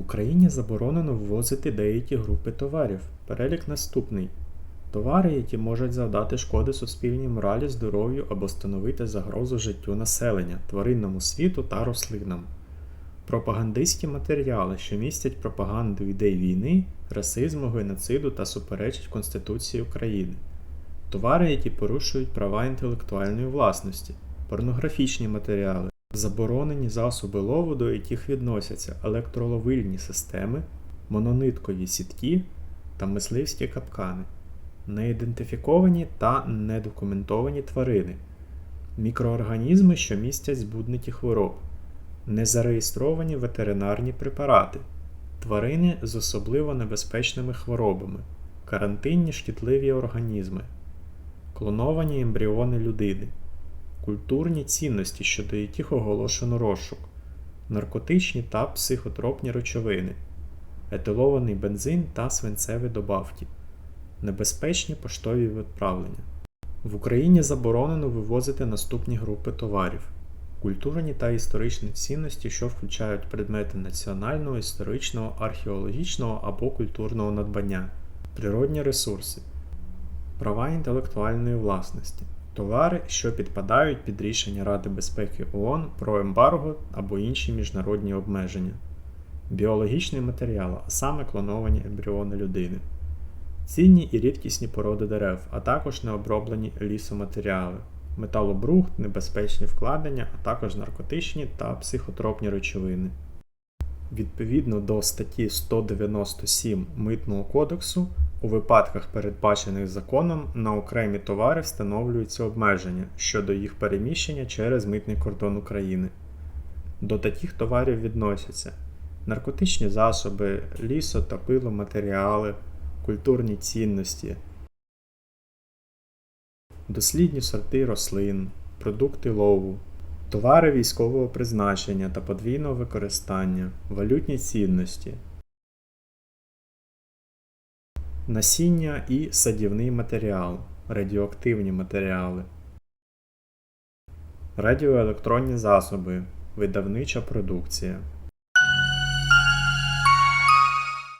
Україні заборонено ввозити деякі групи товарів. Перелік наступний. Товари, які можуть завдати шкоди суспільній моралі, здоров'ю або становити загрозу життю населення, тваринному світу та рослинам. Пропагандистські матеріали, що містять пропаганду ідей війни, расизму, геноциду та суперечать Конституції України. Товари, які порушують права інтелектуальної власності, порнографічні матеріали, заборонені засоби лову, до яких відносяться електроловильні системи, монониткові сітки та мисливські капкани, неідентифіковані та недокументовані тварини, мікроорганізми, що містять збудники хвороб, незареєстровані ветеринарні препарати, тварини з особливо небезпечними хворобами, карантинні шкідливі організми, клоновані ембріони людини, культурні цінності, щодо яких оголошено розшук, наркотичні та психотропні речовини, етилований бензин та свинцеві добавки, небезпечні поштові відправлення. В Україні заборонено вивозити наступні групи товарів: культурні та історичні цінності, що включають предмети національного, історичного, археологічного або культурного надбання, природні ресурси, права інтелектуальної власності, товари, що підпадають під рішення Ради безпеки ООН про ембарго або інші міжнародні обмеження, біологічний матеріал, а саме клоновані ембріони людини, цінні і рідкісні породи дерев, а також необроблені лісоматеріали, металобрухт, небезпечні вкладення, а також наркотичні та психотропні речовини. Відповідно до статті 197 Митного кодексу, у випадках, передбачених законом, на окремі товари встановлюються обмеження щодо їх переміщення через митний кордон України. До таких товарів відносяться наркотичні засоби, лісо та пиломатеріали, культурні цінності, дослідні сорти рослин, продукти лову, товари військового призначення та подвійного використання, валютні цінності, насіння і садівний матеріал, радіоактивні матеріали, радіоелектронні засоби, видавнича продукція.